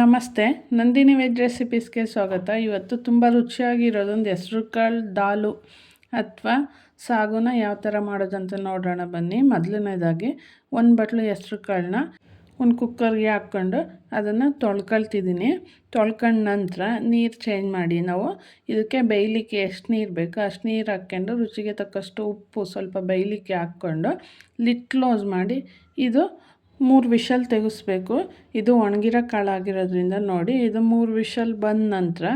ನಮಸ್ತೆ, ನಂದಿನಿ ವೆಜ್ ರೆಸಿಪೀಸ್ಗೆ ಸ್ವಾಗತ. ಇವತ್ತು ತುಂಬ ರುಚಿಯಾಗಿರೋದೊಂದು ಹೆಸರು ಕಾಳು ದಾಲು ಅಥವಾ ಸಾಗುನ ಯಾವ ಥರ ಮಾಡೋದಂತ ನೋಡೋಣ ಬನ್ನಿ. ಮೊದಲನೇದಾಗಿ ಒಂದು ಬಟ್ಲು ಹೆಸ್ರು ಕಾಳನ್ನ ಒಂದು ಕುಕ್ಕರ್ಗೆ ಹಾಕ್ಕೊಂಡು ಅದನ್ನು ತೊಳ್ಕೊಳ್ತಿದ್ದೀನಿ. ತೊಳ್ಕೊಂಡ ನಂತರ ನೀರು ಚೇಂಜ್ ಮಾಡಿ, ನಾವು ಇದಕ್ಕೆ ಬೇಯಲಿಕ್ಕೆ ಎಷ್ಟು ನೀರು ಬೇಕು ಅಷ್ಟು ನೀರು ಹಾಕ್ಕೊಂಡು ರುಚಿಗೆ ತಕ್ಕಷ್ಟು ಉಪ್ಪು ಸ್ವಲ್ಪ ಬೇಯಲಿಕ್ಕೆ ಹಾಕ್ಕೊಂಡು ಲಿಟ್ ಕ್ಲೋಸ್ ಮಾಡಿ ಇದು ಮೂರು ವಿಷಲ್ ತೆಗೆಸ್ಬೇಕು. ಇದು ಒಣಗಿರೋ ಕಾಳಾಗಿರೋದ್ರಿಂದ ನೋಡಿ, ಇದು ಮೂರು ವಿಷಲ್ ಬಂದ ನಂತರ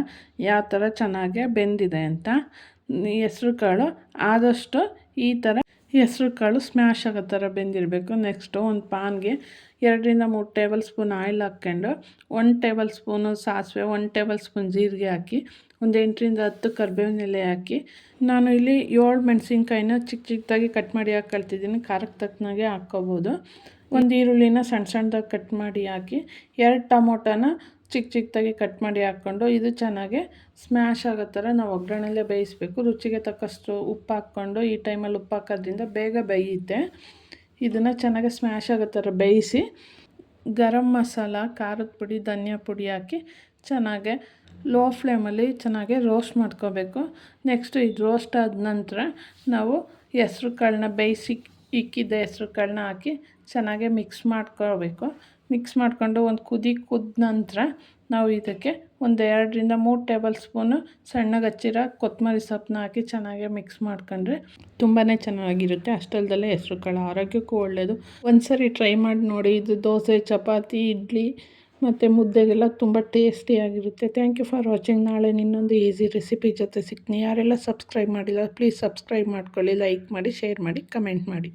ಯಾವ ಥರ ಚೆನ್ನಾಗೆ ಬೆಂದಿದೆ ಅಂತ. ಹೆಸ್ರು ಕಾಳು ಆದಷ್ಟು ಈ ಥರ ಹೆಸ್ರು ಕಾಳು ಸ್ಮ್ಯಾಶ್ ಆಗೋ ಥರ ಬೆಂದಿರಬೇಕು. ನೆಕ್ಸ್ಟು ಒಂದು ಪಾನ್ಗೆ ಎರಡರಿಂದ ಮೂರು ಟೇಬಲ್ ಸ್ಪೂನ್ ಆಯಿಲ್ ಹಾಕ್ಕೊಂಡು, ಒಂದು ಟೇಬಲ್ ಸ್ಪೂನು ಸಾಸಿವೆ, ಒಂದು ಟೇಬಲ್ ಸ್ಪೂನ್ ಜೀರಿಗೆ ಹಾಕಿ, ಒಂದು ಎಂಟರಿಂದ ಹತ್ತು ಕರ್ಬೇವಿನ ಎಲೆ ಹಾಕಿ, ನಾನು ಇಲ್ಲಿ ಏಳು ಮೆಣಸಿನ್ಕಾಯಿನ ಚಿಕ್ಕ ಚಿಕ್ಕದಾಗಿ ಕಟ್ ಮಾಡಿ ಹಾಕ್ಕೊಳ್ತಿದ್ದೀನಿ ಖಾರಕ್ಕೆ ತಕ್ಕನಾಗೆ ಹಾಕ್ಕೋಬೋದು. ಒಂದು ಈರುಳ್ಳಿನ ಸಣ್ಣ ಸಣ್ಣದಾಗಿ ಕಟ್ ಮಾಡಿ ಹಾಕಿ, ಎರಡು ಟೊಮೊಟೊನ ಚಿಕ್ಕ ಚಿಕ್ಕದಾಗಿ ಕಟ್ ಮಾಡಿ ಹಾಕ್ಕೊಂಡು, ಇದು ಚೆನ್ನಾಗಿ ಸ್ಮ್ಯಾಶ್ ಆಗೋ ಥರ ನಾವು ಒಗ್ಗರಣೆಲ್ಲೇ ಬೇಯಿಸಬೇಕು. ರುಚಿಗೆ ತಕ್ಕಷ್ಟು ಉಪ್ಪು ಹಾಕ್ಕೊಂಡು, ಈ ಟೈಮಲ್ಲಿ ಉಪ್ಪು ಹಾಕೋದ್ರಿಂದ ಬೇಗ ಬೇಯುತ್ತೆ. ಇದನ್ನು ಚೆನ್ನಾಗಿ ಸ್ಮ್ಯಾಶ್ ಆಗೋ ಥರ ಬೇಯಿಸಿ, ಗರಂ ಮಸಾಲ, ಖಾರದ ಪುಡಿ, ಧನಿಯಾ ಪುಡಿ ಹಾಕಿ ಚೆನ್ನಾಗೆ ಲೋ ಫ್ಲೇಮಲ್ಲಿ ಚೆನ್ನಾಗೆ ರೋಸ್ಟ್ ಮಾಡ್ಕೋಬೇಕು. ನೆಕ್ಸ್ಟು ಇದು ರೋಸ್ಟ್ ಆದ ನಂತರ ನಾವು ಹೆಸ್ರು ಕಾಳನ್ನ ಬೇಯಿಸಿ ಇಕ್ಕಿದ್ದ ಹೆಸ್ರುಗಳನ್ನ ಹಾಕಿ ಚೆನ್ನಾಗೆ ಮಿಕ್ಸ್ ಮಾಡ್ಕೋಬೇಕು ಮಿಕ್ಸ್ ಮಾಡಿಕೊಂಡು ಒಂದು ಕುದಿ ಕುದ್ದ ನಂತರ ನಾವು ಇದಕ್ಕೆ ಒಂದು ಎರಡರಿಂದ ಮೂರು ಟೇಬಲ್ ಸ್ಪೂನು ಸಣ್ಣಗೆ ಹಚ್ಚಿರೋ ಕೊತ್ತಂಬರಿ ಸೊಪ್ಪನ್ನ ಹಾಕಿ ಚೆನ್ನಾಗೆ ಮಿಕ್ಸ್ ಮಾಡ್ಕೊಂಡ್ರೆ ತುಂಬಾ ಚೆನ್ನಾಗಿರುತ್ತೆ. ಅಷ್ಟಲ್ದಲ್ಲೇ ಹೆಸರು ಕಾಳು ಆರೋಗ್ಯಕ್ಕೂ ಒಳ್ಳೆಯದು ಒಂದು ಸರಿ ಟ್ರೈ ಮಾಡಿ ನೋಡಿ, ಇದು ದೋಸೆ, ಚಪಾತಿ, ಇಡ್ಲಿ ಮತ್ತು ಮುದ್ದೆಗೆಲ್ಲ ತುಂಬ ಟೇಸ್ಟಿಯಾಗಿರುತ್ತೆ ಥ್ಯಾಂಕ್ ಯು ಫಾರ್ ವಾಚಿಂಗ್ ನಾಳೆ ಇನ್ನೊಂದು ಈಸಿ ರೆಸಿಪಿ ಜೊತೆ ಸಿಗ್ತೀನಿ. ಯಾರೆಲ್ಲ ಸಬ್ಸ್ಕ್ರೈಬ್ ಮಾಡಿಲ್ಲ ಪ್ಲೀಸ್ ಸಬ್ಸ್ಕ್ರೈಬ್ ಮಾಡ್ಕೊಳ್ಳಿ ಲೈಕ್ ಮಾಡಿ ಶೇರ್ ಮಾಡಿ ಕಮೆಂಟ್ ಮಾಡಿ.